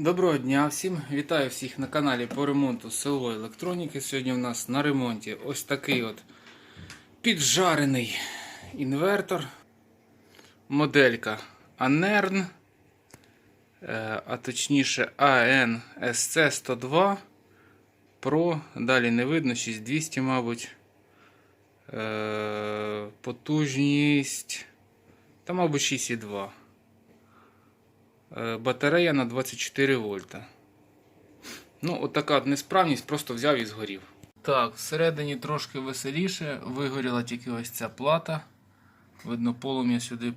Доброго дня всім! Вітаю всіх на каналі по ремонту силової електроніки. Сьогодні у нас на ремонті ось такий от піджарений інвертор. Моделька Anern, е, а точніше AN SC102 Pro. Далі не видно, 6200, мабуть. Е, Потужність. Та, мабуть, 6,2. Е, Батарея на 24 вольта. Ну, от така от несправність, просто взяв і згорів. Так, всередині трошки веселіше. Вигоріла тільки ось ця плата. Видно, полум'я сюди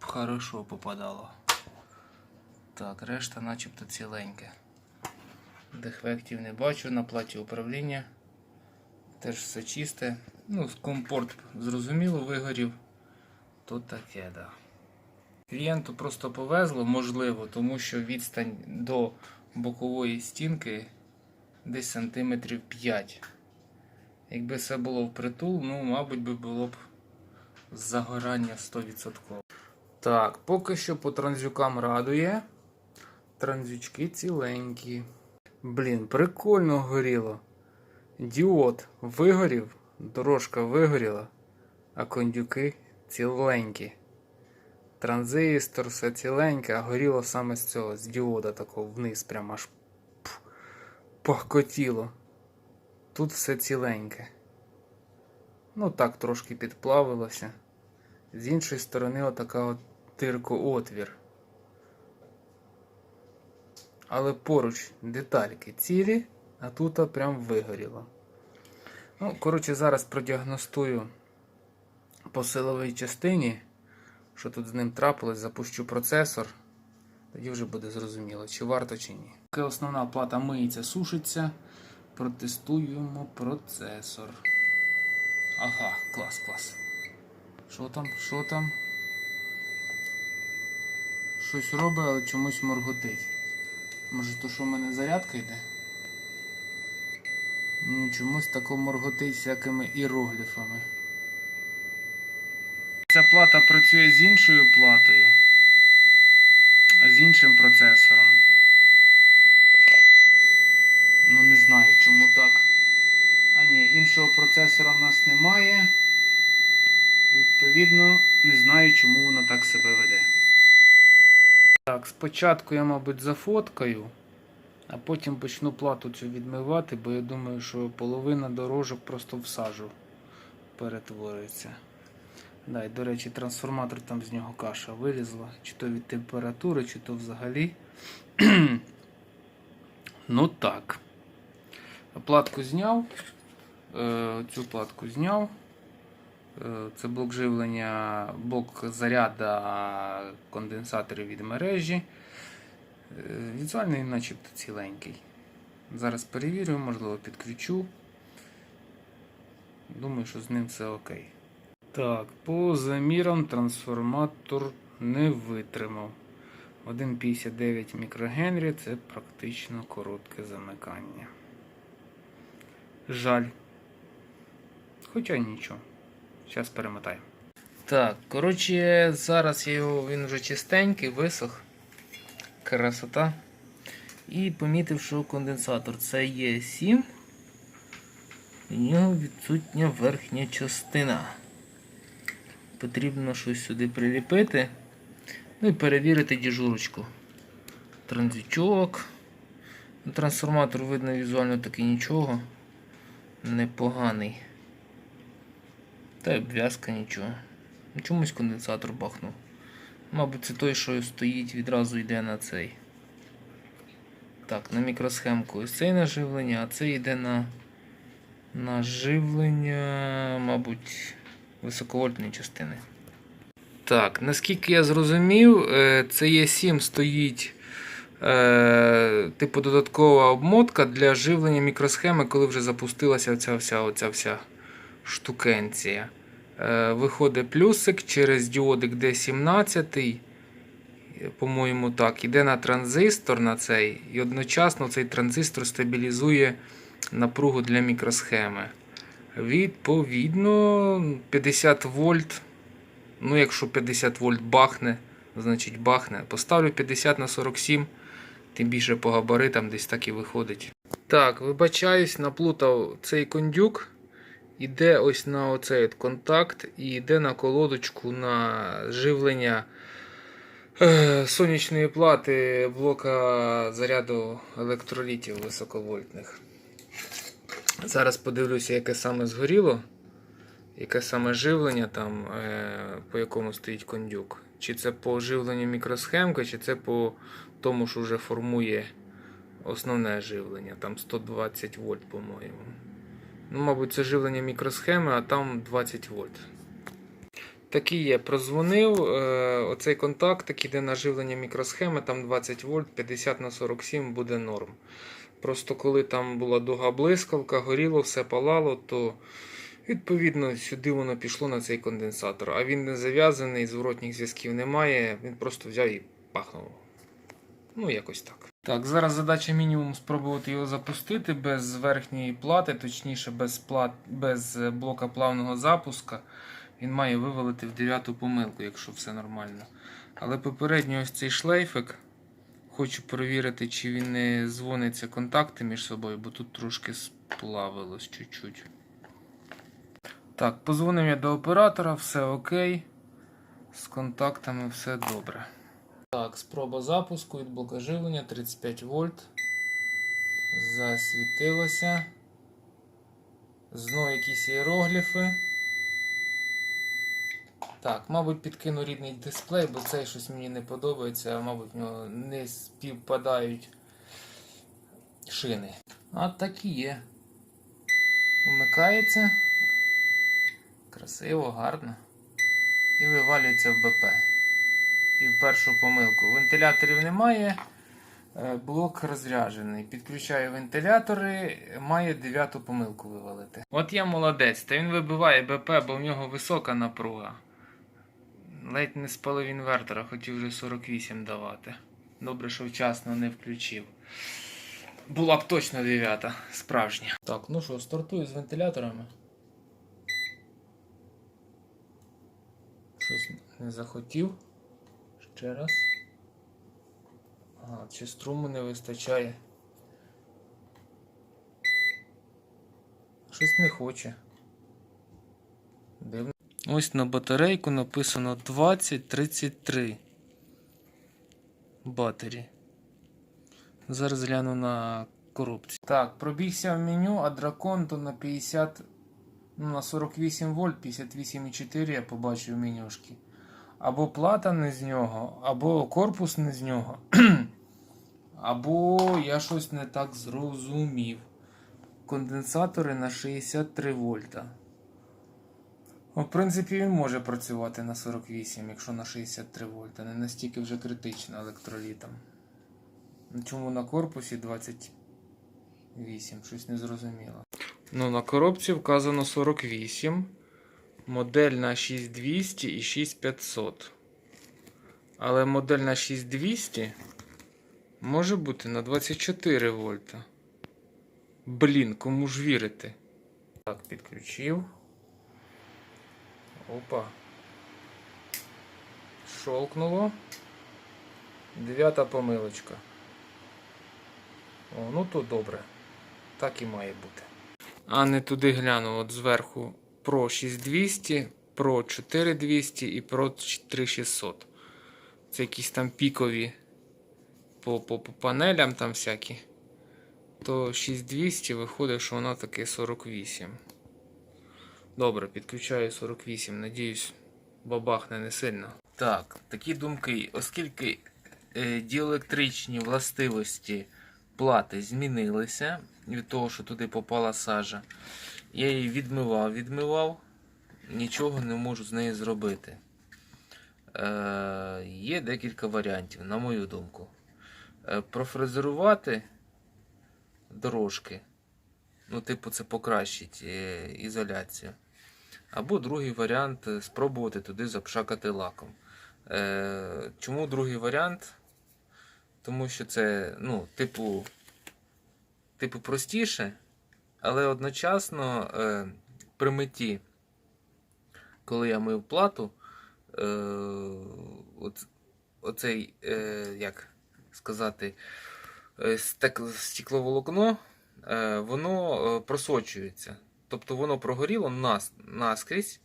хорошо попадало. Так, решта начебто ціленьке. Дефектів не бачу на платі управління. Теж все чисте. Ну, компорт зрозуміло вигорів. Тут таке, да. Клієнту просто повезло, можливо, тому що відстань до бокової стінки десь сантиметрів 5. Якби це було впритул, ну, мабуть, би було б загорання 100%. Так, поки що по транзюкам радує. Транзючки ціленькі. Блін, прикольно горіло. Діод вигорів, дорожка вигоріла, а кондюки ціленькі. Транзистор, все ціленьке, а горіло саме з цього, з діода такого вниз, прямо аж пахкотіло. Тут все ціленьке. Ну так трошки підплавилося. З іншої сторони, отака от тирко-отвір. Але поруч детальки цілі, а тут прям вигоріло. Ну, коротше, зараз продіагностую по силовій частині що тут з ним трапилось, запущу процесор. Тоді вже буде зрозуміло, чи варто, чи ні. Поки основна плата миється, сушиться. Протестуємо процесор. Ага, клас, клас. Що там? Що там? Щось робить, але чомусь морготить. Може то що в мене зарядка йде? Ну, чомусь тако морготить всякими іерогліфами. Ця плата працює з іншою платою, з іншим процесором. Ну не знаю чому так. А ні, іншого процесора в нас немає. Відповідно, не знаю, чому вона так себе веде. Так, спочатку я, мабуть, зафоткаю, а потім почну плату цю відмивати, бо я думаю, що половина дорожок просто в сажу перетворюється. Да, і, до речі, трансформатор там з нього каша вилізла. Чи то від температури, чи то взагалі. ну так. Платку зняв. Е, цю платку зняв. Е, це блок живлення, блок заряда конденсаторів від мережі. Е, візуальний начебто ціленький. Зараз перевірю, можливо, підключу. Думаю, що з ним все окей. Так, по замірам трансформатор не витримав. 1,59 мікрогенрі це практично коротке замикання. Жаль. Хоча нічого. Зараз перемотаю. Так, коротше, зараз його, він вже чистенький, висох. Красота. І помітив, що конденсатор це є 7. У нього відсутня верхня частина потрібно щось сюди приліпити. Ну і перевірити діжурочку. Транзичок. Трансформатор видно візуально таки нічого. Непоганий. Та й обв'язка нічого. Чомусь конденсатор бахнув. Мабуть, це той, що стоїть, відразу йде на цей. Так, на мікросхемку ось цей наживлення, а це йде на наживлення, мабуть високовольтної частини. Так, наскільки я зрозумів, е, це є 7 стоїть е, типу додаткова обмотка для живлення мікросхеми, коли вже запустилася оця вся оця вся штукенція. Е, виходить плюсик через діодик D17. По-моєму, так, іде на транзистор на цей, і одночасно цей транзистор стабілізує напругу для мікросхеми. Відповідно, 50 вольт. Ну, якщо 50 вольт бахне, значить бахне. Поставлю 50 на 47, тим більше по габаритам десь так і виходить. Так, вибачаюсь, наплутав цей кондюк. Іде ось на оцей контакт і йде на колодочку на живлення е, сонячної плати блока заряду електролітів високовольтних. Зараз подивлюся, яке саме згоріло, яке саме живлення там, е, по якому стоїть кондюк. Чи це по живленню мікросхемки, чи це по тому, що вже формує основне живлення, там 120 вольт, по-моєму. Ну, мабуть, це живлення мікросхеми, а там 20 вольт. Такий є, прозвонив. Е, оцей контакт іде на живлення мікросхеми, там 20 вольт, 50 на 47 буде норм. Просто коли там була дуга блискавка, горіло, все палало, то відповідно сюди воно пішло на цей конденсатор. А він не зав'язаний, зворотніх зв'язків немає, він просто взяв і пахнув. Ну, якось так. Так, зараз задача мінімум спробувати його запустити без верхньої плати, точніше без, плат, без е, блока плавного запуска. Він має вивалити в дев'яту помилку, якщо все нормально. Але попередньо ось цей шлейфик. Хочу перевірити, чи він не дзвониться контакти між собою, бо тут трошки сплавилось чуть-чуть. Так, позвонив я до оператора, все окей. З контактами все добре. Так, спроба запуску від блока живлення 35 вольт. Засвітилося. Знову якісь іерогліфи. Так, мабуть, підкину рідний дисплей, бо цей щось мені не подобається, мабуть, нього не співпадають шини. А так і є. Вмикається. Красиво, гарно. І вивалюється в БП. І в першу помилку. Вентиляторів немає. е, Блок розряджений. Підключаю вентилятори, має дев'яту помилку вивалити. От я молодець, та він вибиває БП, бо в нього висока напруга. Ледь не спалив інвертора, хотів вже 48 давати. Добре, що вчасно не включив. Була б точно дев'ята, справжня. Так, ну що, стартую з вентиляторами. Щось не захотів. Ще раз. Ага, чи струму не вистачає. Щось не хоче. Дивно. Ось на батарейку написано 2033 батарі. Зараз гляну на коробці. Так, пробігся в меню, а дракон то на 50, ну на 48 вольт, 58,4 я побачив менюшки. Або плата не з нього, або корпус не з нього. або я щось не так зрозумів. Конденсатори на 63 вольта. Ну, В принципі, він може працювати на 48, якщо на 63 вольта. Не настільки вже критично електролітом. Ну, Чому на корпусі 28? Щось не зрозуміло. Ну, на коробці вказано 48. Модель на 6200 і 6500. Але модель на 6200 може бути на 24 вольта. Блін, кому ж вірити? Так, підключив. Опа. Щолкнуло. Дев'ята помилочка. О, ну то добре. Так і має бути. А не туди гляну, от зверху Pro 6200, Pro 4200 і Pro 3600. Це якісь там пікові по, по, по панелям там всякі. То 6200 виходить, що вона таки 48. Добре, підключаю 48. Надіюсь, бабахне не сильно. Так, такі думки. Оскільки е, діелектричні властивості плати змінилися від того, що туди попала сажа, я її відмивав, відмивав, нічого не можу з нею зробити. Е, є декілька варіантів, на мою думку. Е, профрезерувати дорожки. Ну, типу, це покращить е, ізоляцію. Або другий варіант е, спробувати туди запшакати лаком. Е, чому другий варіант? Тому що це, ну, типу, типу простіше, але одночасно е, при митті, коли я мив плату, оцей, як сказати, стекловолокно, воно просочується. Тобто воно прогоріло нас, наскрізь.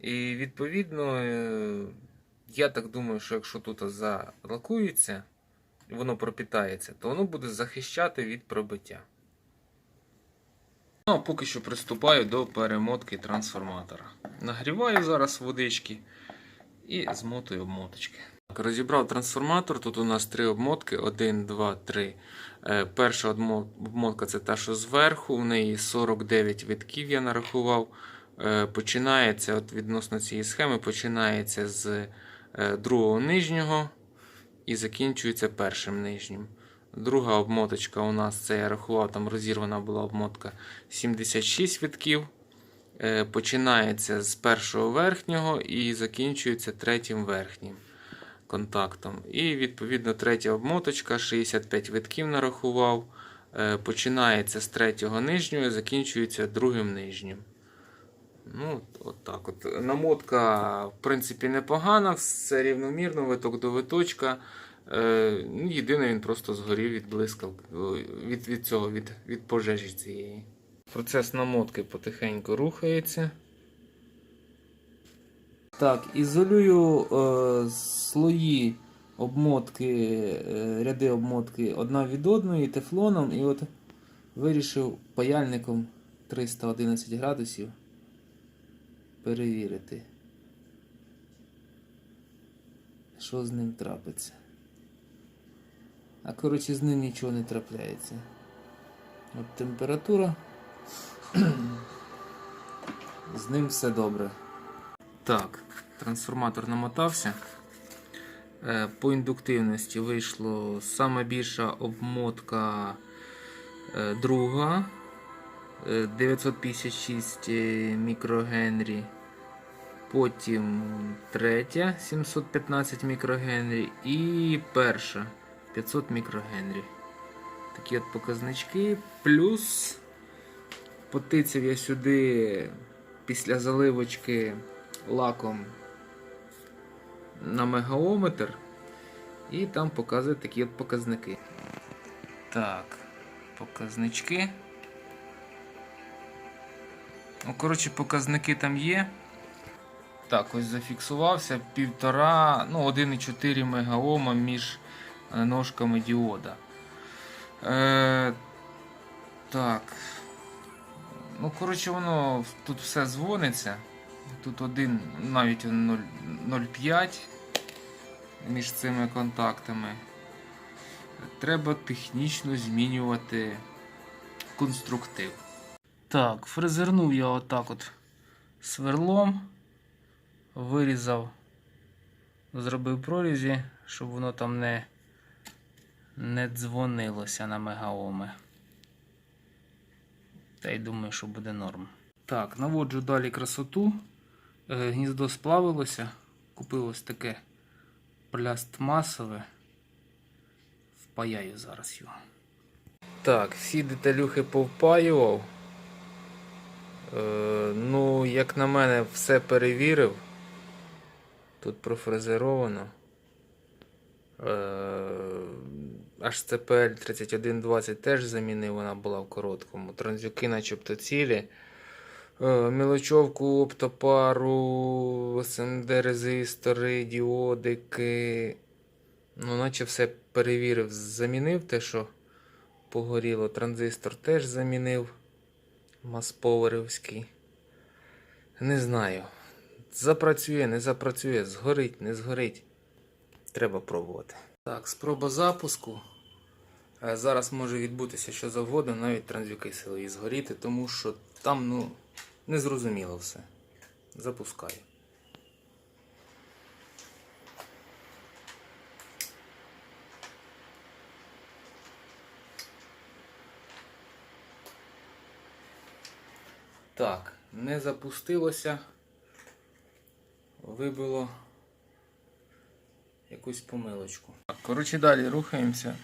І відповідно, е, я так думаю, що якщо тут залакується, воно пропітається, то воно буде захищати від пробиття. Ну, а поки що приступаю до перемотки трансформатора. Нагріваю зараз водички і змотую обмоточки. Розібрав трансформатор. Тут у нас три обмотки: 1, 2, 3. Е, перша обмотка це та, що зверху. В неї 49 витків я нарахував. Е, починається от відносно цієї схеми, починається з е, другого нижнього і закінчується першим нижнім. Друга обмоточка у нас це я рахував, там розірвана була обмотка 76 витків. Е, Починається з першого верхнього і закінчується третім верхнім контактом. І відповідно третя обмоточка 65 витків нарахував. Е, Починається з третього нижнього закінчується другим нижнім. Ну, от, так от. Намотка, в принципі, непогана, все рівномірно, виток до виточка. Е, ну, єдине, він просто згорів від блискавки, від, від цього, від, від пожежі цієї. Процес намотки потихеньку рухається. Так, ізолюю е, слої обмотки, е, ряди обмотки одна від одної тефлоном і от вирішив паяльником 311 градусів перевірити, що з ним трапиться. А коротше з ним нічого не трапляється. От температура. з ним все добре. Так, трансформатор намотався. Е, По індуктивності вийшло саме більша обмотка е, друга е, 956 мікрогенрі. Потім третя 715 мікрогенрі і перша 500 мікрогенрі. Такі от показнички. Плюс потицяв я сюди після заливочки лаком на мегаометр. І там показує такі от показники. Так, показнички. Ну, коротше, показники там є. Так, ось зафіксувався півтора, ну 1,4 мегаома між е, ножками діода. Е, так. Ну, коротше, воно тут все дзвониться. Тут один, навіть 0,5 між цими контактами. Треба технічно змінювати конструктив. Так, фрезернув я отак от сверлом, вирізав, зробив прорізі, щоб воно там не, не дзвонилося на мегаоми. Та й думаю, що буде норм. Так, наводжу далі красоту. Е, Гніздо сплавилося. Купив ось таке пластмасове. Впаяю зараз його. Так, всі деталюхи повпаював. Е, ну, як на мене, все перевірив. Тут профрезеровано. Е, HCPL 3120 теж замінив, вона була в короткому. Транзюки начебто цілі. Е, Мілочовку, оптопару, СМД резистори, діодики. Ну, наче все перевірив, замінив те, що погоріло. Транзистор теж замінив. Масповерівський. Не знаю. Запрацює, не запрацює, згорить, не згорить. Треба пробувати. Так, спроба запуску. Е, Зараз може відбутися що завгодно, навіть транзюки силові згоріти, тому що там, ну, незрозуміло все. Запускаю. Так, не запустилося. Вибило якусь помилочку. Так, коротше, далі рухаємося.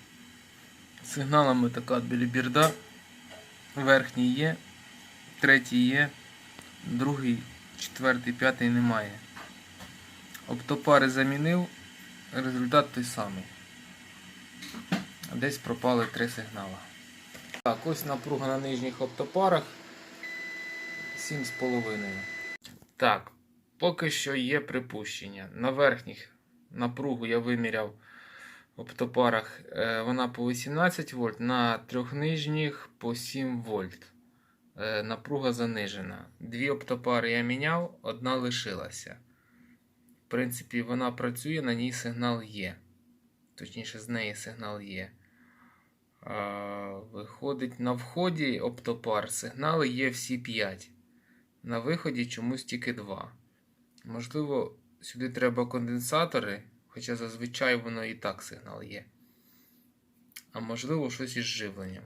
Сигналами така білібірда. Верхній є, третій є, другий, четвертий, п'ятий немає. Оптопари замінив, результат той самий. Десь пропали три сигнали. Так, ось напруга на нижніх оптопарах 7,5. Так, поки що є припущення. На верхніх напругу я виміряв в оптопарах, е, вона по 18 вольт, на трьох нижніх по 7 вольт. Е, Напруга занижена. Дві оптопари я міняв, одна лишилася. В принципі, вона працює, на ній сигнал є. Точніше, з неї сигнал є. А, виходить, на вході оптопар сигнали є всі 5. На виході чомусь тільки 2. Можливо, сюди треба конденсатори, хоча зазвичай воно і так сигнал є. А можливо, щось із живленням.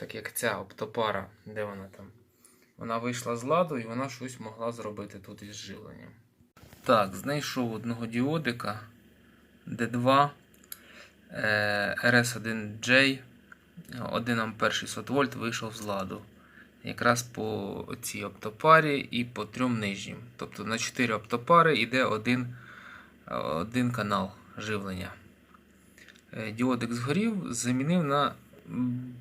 Так як ця оптопара, де вона там? Вона вийшла з ладу і вона щось могла зробити тут із живленням. Так, знайшов одного діодика D2 е, RS1J 1 А 600 вольт вийшов з ладу. Якраз по цій оптопарі і по трьом нижнім. Тобто на 4 оптопари йде один, один канал живлення. Е, Діодик згорів, замінив на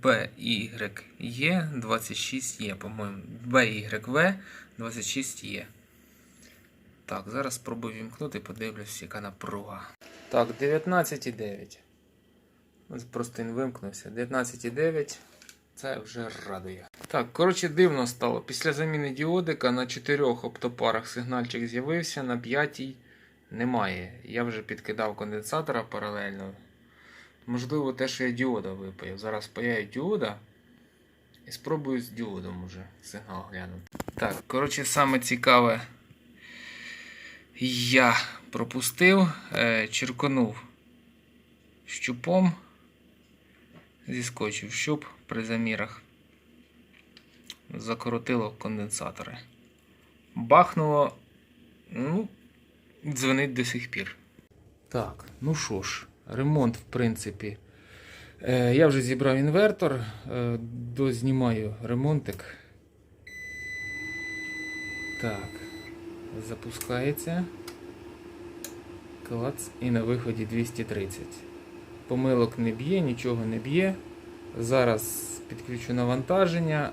BYE26E, по-моєму. BYV 26E. Так, зараз спробую вімкнути, подивлюсь, яка напруга. Так, 19,9. Просто він вимкнувся. 19,9. Це вже радує. Так, коротше, дивно стало. Після заміни діодика на 4 оптопарах сигнальчик з'явився, на 5 немає. Я вже підкидав конденсатора паралельно. Можливо, те, що я діода випаяв. Зараз паяю діода і спробую з діодом уже сигнал глянути. Так, коротше, саме цікаве я пропустив, е, черконув щупом, зіскочив щуп при замірах, закоротило конденсатори. Бахнуло, ну, дзвонить до сих пір. Так, ну що ж, ремонт, в принципі. Е, я вже зібрав інвертор, е, дознімаю ремонтик. Так, запускається. Клац і на виході 230. Помилок не б'є, нічого не б'є. Зараз підключу навантаження,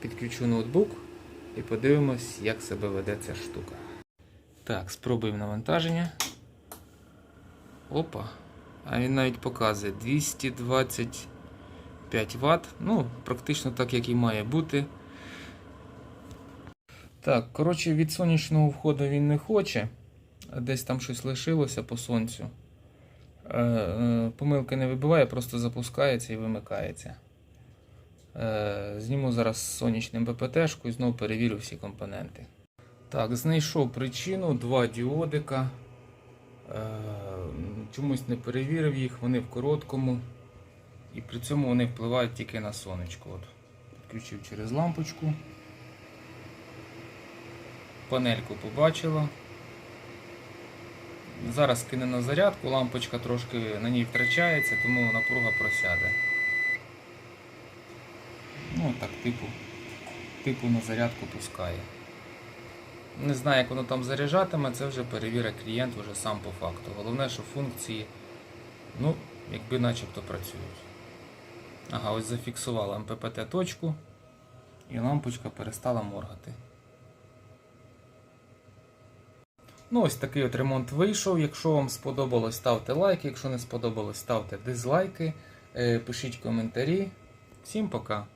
підключу ноутбук і подивимось, як себе веде ця штука. Так, спробуємо навантаження. Опа. А він навіть показує 225 Вт. Ну, практично так, як і має бути. Так, коротше, від сонячного входу він не хоче. Десь там щось лишилося по сонцю. Е, е, Помилки не вибиває, просто запускається і вимикається. Е, Зніму зараз сонячним ППТ-шку і знову перевірю всі компоненти. Так, знайшов причину, два діодика. Е, Чомусь не перевірив їх, вони в короткому. І при цьому вони впливають тільки на сонечко. От, Підключив через лампочку. Панельку побачила. Зараз кине на зарядку, лампочка трошки на ній втрачається, тому напруга просяде. Ну так, типу, типу на зарядку пускає. Не знаю, як воно там заряджатиме, це вже перевірить клієнт вже сам по факту. Головне, що функції, ну, якби начебто працюють. Ага, ось зафіксувала МППТ точку і лампочка перестала моргати. Ну, ось такий от ремонт вийшов. Якщо вам сподобалось, ставте лайки. Якщо не сподобалось, ставте дизлайки. Е, Пишіть коментарі. Всім пока!